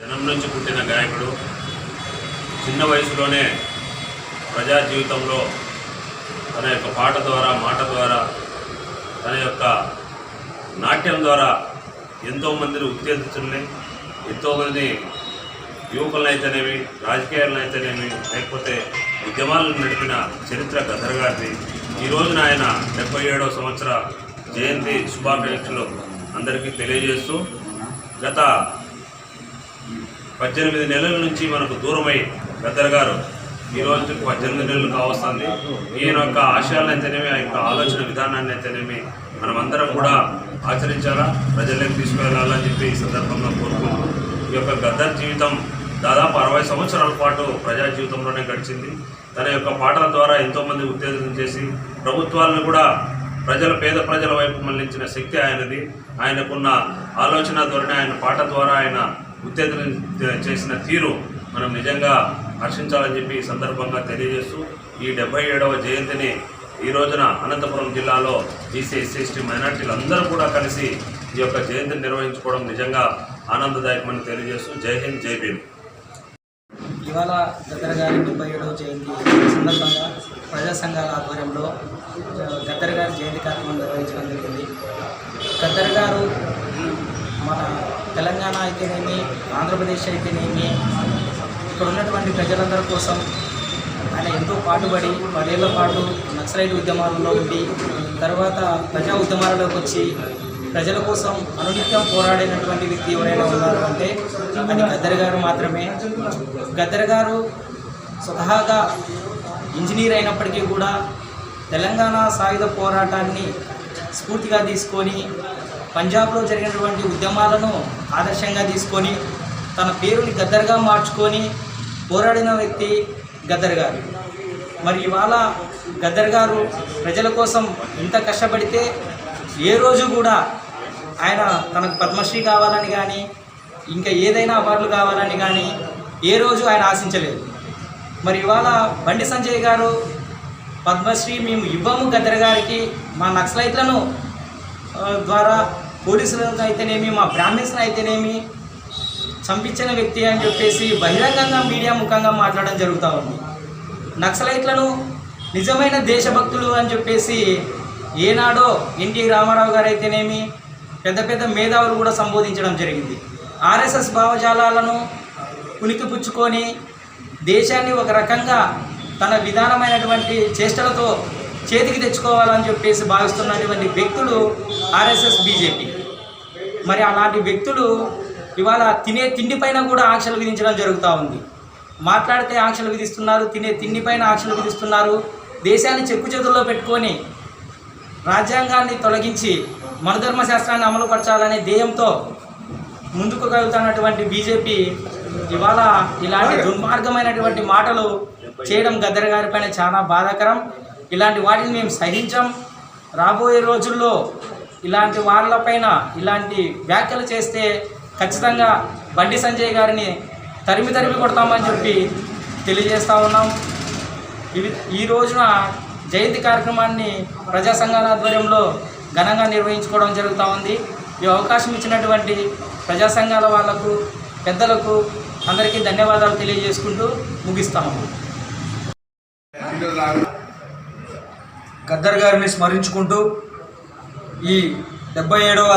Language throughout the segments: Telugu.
జనం నుంచి పుట్టిన గాయకుడు చిన్న వయసులోనే ప్రజా జీవితంలో తన యొక్క పాట ద్వారా మాట ద్వారా తన యొక్క నాట్యం ద్వారా ఎంతోమందిని ఉత్తేజితుల్ని ఎంతోమంది యువకులనైతేనేమి రాజకీయాలనైతేనేమి లేకపోతే ఉద్యమాలను నడిపిన చరిత్ర గదర్ గారిది. ఈ రోజున ఆయన డెబ్బై ఏడవ సంవత్సర జయంతి శుభాకాంక్షలు అందరికీ తెలియజేస్తూ గత పద్దెనిమిది నెలల నుంచి మనకు దూరమై పెద్దలు గారు ఈ రోజు పద్దెనిమిది నెలలు కావస్తుంది. ఈయన యొక్క ఆశయాలను అయితేనేమి ఆ యొక్క ఆలోచన విధానాన్ని అయితేనేమి మనమందరం కూడా ఆచరించాలా ప్రజలకు తీసుకువెళ్ళాలని చెప్పి ఈ సందర్భంగా కోరుకుంటూ ఈ యొక్క గద్దర్ జీవితం దాదాపు అరవై సంవత్సరాల పాటు ప్రజా జీవితంలోనే గడిచింది. తన యొక్క పాటల ద్వారా ఎంతోమంది ఉత్తేజం చేసి ప్రభుత్వాలను కూడా ప్రజల పేద ప్రజల వైపు మళ్ళించిన శక్తి ఆయనది. ఆయనకున్న ఆలోచన ధోరణి ఆయన పాట ద్వారా ఆయన ఉత్తేజన చేసిన తీరు మనం నిజంగా హర్షించాలని చెప్పి ఈ సందర్భంగా తెలియజేస్తూ ఈ డెబ్బై ఏడవ జయంతిని ఈ రోజున అనంతపురం జిల్లాలో బీసీ ఎస్సీ ఎస్టీ మైనార్టీలు అందరూ కూడా కలిసి ఈ యొక్క జయంతిని నిర్వహించుకోవడం నిజంగా ఆనందదాయకమని తెలియజేస్తూ జై హింద్ జై భీమ్. ఇవాళ గద్దర్ గారి డెబ్బై ఏడవ జయంతి సందర్భంగా ప్రజా సంఘాల ఆధ్వర్యంలో గద్దర్ గారి జయంతి కార్యక్రమం నిర్వహించడం జరిగింది. గద్దర్ గారు మన తెలంగాణ అయితేనేమి ఆంధ్రప్రదేశ్ అయితేనేమి ఇక్కడ ఉన్నటువంటి ప్రజలందరి కోసం ఆయన ఎంతో పాటుపడి పదేళ్ళ పాటు నక్సలైట్ ఉద్యమాలలో ఉండి తర్వాత ప్రజా ఉద్యమాలలోకి వచ్చి ప్రజల కోసం అనునిత్యం పోరాడినటువంటి వ్యక్తి ఎవరైనా ఉన్నారు అంటే అది గద్దర్ గారు మాత్రమే. గద్దర్ గారు స్వతహాగా ఇంజనీర్ అయినప్పటికీ కూడా తెలంగాణ సాయుధ పోరాటాన్ని స్ఫూర్తిగా తీసుకొని పంజాబ్లో జరిగినటువంటి ఉద్యమాలను ఆదర్శంగా తీసుకొని తన పేరుని గద్దర్గా మార్చుకొని పోరాడిన వ్యక్తి గద్దర్ గారు. మరి ఇవాళ గద్దర్ గారు ప్రజల కోసం ఇంత కష్టపడితే ఏ రోజు కూడా ఆయన తనకు పద్మశ్రీ కావాలని కానీ ఇంకా ఏదైనా అవార్డులు కావాలని కానీ ఏ రోజు ఆయన ఆశించలేదు. మరి ఇవాళ బండి సంజయ్ గారు పద్మశ్రీ మేము ఇవ్వము గద్దర్ గారికి మా నక్సలైట్లను ద్వారా పోలీసులకు అయితేనేమి మా బ్రాహ్మిన్స్ని అయితేనేమి చంపించిన వ్యక్తి అని చెప్పేసి బహిరంగంగా మీడియా ముఖంగా మాట్లాడడం జరుగుతూ ఉంది. నక్సలైట్లను నిజమైన దేశభక్తులు అని చెప్పేసి ఏనాడో ఎన్టీ రామారావు గారు అయితేనేమి పెద్ద పెద్ద మేధావులు కూడా సంబోధించడం జరిగింది. ఆర్ఎస్ఎస్ భావజాలాలను పుణికిపుచ్చుకొని దేశాన్ని ఒక రకంగా తన విధానమైనటువంటి చేష్టలతో చేతికి తెచ్చుకోవాలని చెప్పేసి భావిస్తున్నటువంటి వ్యక్తులు ఆర్ఎస్ఎస్ బీజేపీ. మరి అలాంటి వ్యక్తులు ఇవాళ తినే తిండి పైన కూడా ఆంక్షలు విధించడం జరుగుతూ ఉంది. మాట్లాడితే ఆంక్షలు విధిస్తున్నారు తినే తిండి పైన ఆంక్షలు విధిస్తున్నారు. దేశాన్ని చెక్కు చేతుల్లో పెట్టుకొని రాజ్యాంగాన్ని తొలగించి మనధర్మ శాస్త్రాన్ని అమలుపరచాలనే ధ్యేయంతో ముందుకు కలుగుతున్నటువంటి బీజేపీ ఇవాళ ఇలాంటి దుర్మార్గమైనటువంటి మాటలు చేయడం గద్దర్ గారి పైన చాలా బాధాకరం. ఇలాంటి వాటిని మేము సహించాం. రాబోయే రోజుల్లో ఇలాంటి వాళ్ళపైన ఇలాంటి వ్యాఖ్యలు చేస్తే ఖచ్చితంగా బండి సంజయ్ గారిని తరిమి తరిమి కొడతామని చెప్పి తెలియజేస్తూ ఉన్నాం. ఇవి ఈ రోజున జయంతి కార్యక్రమాన్ని ప్రజా సంఘాల ఆధ్వర్యంలో ఘనంగా నిర్వహించుకోవడం జరుగుతూ ఉంది. ఈ అవకాశం ఇచ్చినటువంటి ప్రజా సంఘాల వాళ్ళకు పెద్దలకు అందరికీ ధన్యవాదాలు తెలియజేసుకుంటూ ముగిస్తాము. గద్దర్ గారిని స్మరించుకుంటూ ఈ డెబ్బై ఏడవ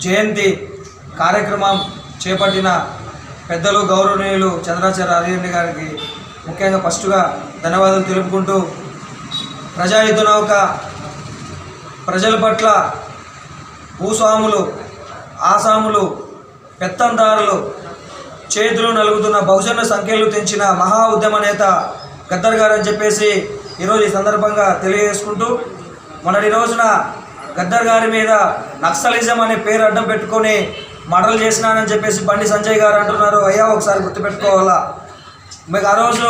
జయంతి కార్యక్రమం చేపట్టిన పెద్దలు గౌరవనీయులు చంద్రాచార్య హరిహరి గారికి ముఖ్యంగా ఫస్ట్గా ధన్యవాదాలు తెలుపుకుంటూ ప్రజాయుద్ధ నౌక ప్రజల పట్ల భూస్వాములు ఆసాములు పెత్తందారులు చేతులు నలుగుతున్న బహుజన సంఖ్యలు తెంచిన మహా ఉద్యమ నేత గద్దర్ గారు అని చెప్పేసి ఈరోజు ఈ సందర్భంగా తెలియజేసుకుంటూ మొన్నటి రోజున గద్దర్ గారి మీద నక్సలిజం అనే పేరు అడ్డం పెట్టుకొని మడలు చేసినానని చెప్పేసి బండి సంజయ్ గారు అంటున్నారు. అయ్యా ఒకసారి గుర్తుపెట్టుకోవాలా? మీకు ఆ రోజు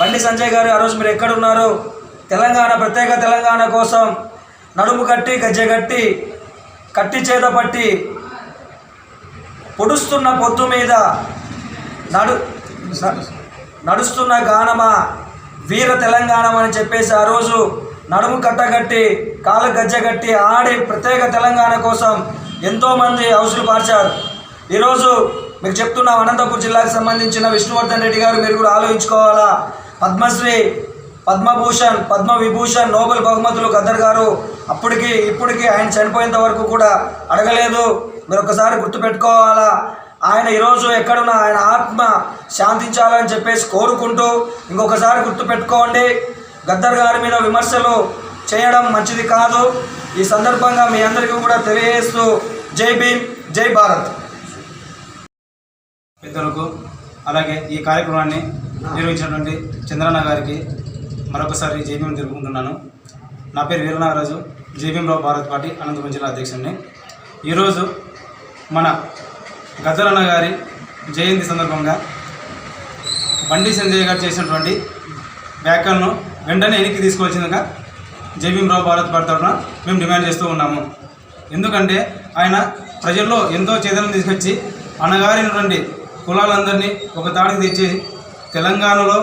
బండి సంజయ్ గారు ఆ రోజు మీరు ఎక్కడున్నారు? తెలంగాణ ప్రత్యేక తెలంగాణ కోసం నడుము కట్టి గజ్జె కట్టి కట్టి చేత పట్టి పొడుస్తున్న పొత్తు మీద నడు నడుస్తున్న గానమా వీర తెలంగాణం అని చెప్పేసి ఆ రోజు నడుము కట్టగట్టి కాలు గజ్జగట్టి ఆడి ప్రత్యేక తెలంగాణ కోసం ఎంతోమంది హౌసులు పార్చారు. ఈరోజు మీకు చెప్తున్నాం అనంతపురం జిల్లాకు సంబంధించిన విష్ణువర్ధన్ రెడ్డి గారు మీరు కూడా ఆలోచించుకోవాలా? పద్మశ్రీ పద్మభూషణ్ పద్మ విభూషణ్ నోబెల్ బహుమతులు గద్దర్ గారు అప్పటికి ఇప్పటికీ ఆయన చనిపోయేంత వరకు కూడా అడగలేదు. మీరు ఒకసారి గుర్తుపెట్టుకోవాలా? ఆయన ఈరోజు ఎక్కడున్నా ఆయన ఆత్మ శాంతించాలని చెప్పేసి కోరుకుంటూ ఇంకొకసారి గుర్తుపెట్టుకోండి గద్దర్ గారి మీద విమర్శలు చేయడం మంచిది కాదు. ఈ సందర్భంగా మీ అందరికీ కూడా తెలియజేస్తూ జై భీమ్ జై భారత్. పెద్దలకు అలాగే ఈ కార్యక్రమాన్ని నిర్వహించినటువంటి చంద్రన్న గారికి మరొకసారి జేబీఎం తెలుపుకుంటున్నాను నా పేరు వీరనాగరాజు. జేబీఎంరావు భారత్ పార్టీ అనంతపురం జిల్లా అధ్యక్షుడిని. ఈరోజు మన గద్దరన్న గారి జయంతి సందర్భంగా బండి సంజయ్ గారు చేసినటువంటి వ్యాఖ్యలను వెంటనే వెనక్కి తీసుకోవాల్సిందిగా జయభీమరావు భారత్ పార్టీ తరఫున మేము డిమాండ్ చేస్తూ ఉన్నాము. ఎందుకంటే ఆయన ప్రజల్లో ఎంతో చైతన్యం తీసుకొచ్చి అణగారినటువంటి కులాలందరినీ ఒక తాడికి తెచ్చి తెలంగాణలో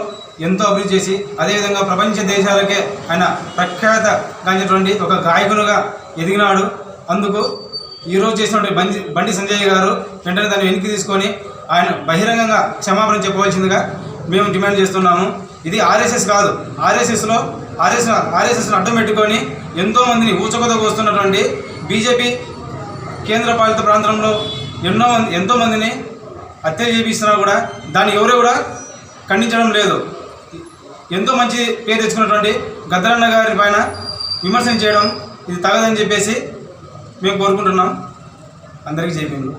ఎంతో అభివృద్ధి చేసి అదేవిధంగా ప్రపంచ దేశాలకే ఆయన ప్రఖ్యాతగాంచినటువంటి ఒక గాయకునిగా ఎదిగినాడు. అందుకు ఈరోజు చేసినటువంటి బండి బండి సంజయ్ గారు వెంటనే దాన్ని వెనక్కి తీసుకొని ఆయన బహిరంగంగా క్షమాపణ చెప్పవలసిందిగా మేము డిమాండ్ చేస్తున్నాము. ఇది ఆర్ఎస్ఎస్ కాదు. ఆర్ఎస్ఎస్లో ఆర్ఎస్ ఆర్ఎస్ఎస్ను అడ్డం పెట్టుకొని ఎంతోమందిని ఊచకొత కోస్తున్నటువంటి బీజేపీ కేంద్ర పాలిత ప్రాంతంలో ఎన్నో మంది ఎంతోమందిని హత్య చేపిస్తున్నా కూడా దాన్ని ఎవరు కూడా ఖండించడం లేదు. ఎంతో మంచి పేరు తెచ్చుకున్నటువంటి గద్దరన్న గారి పైన విమర్శన చేయడం ఇది తగదని చెప్పేసి మేము కోరుకుంటున్నాం. అందరికీ జైపీలు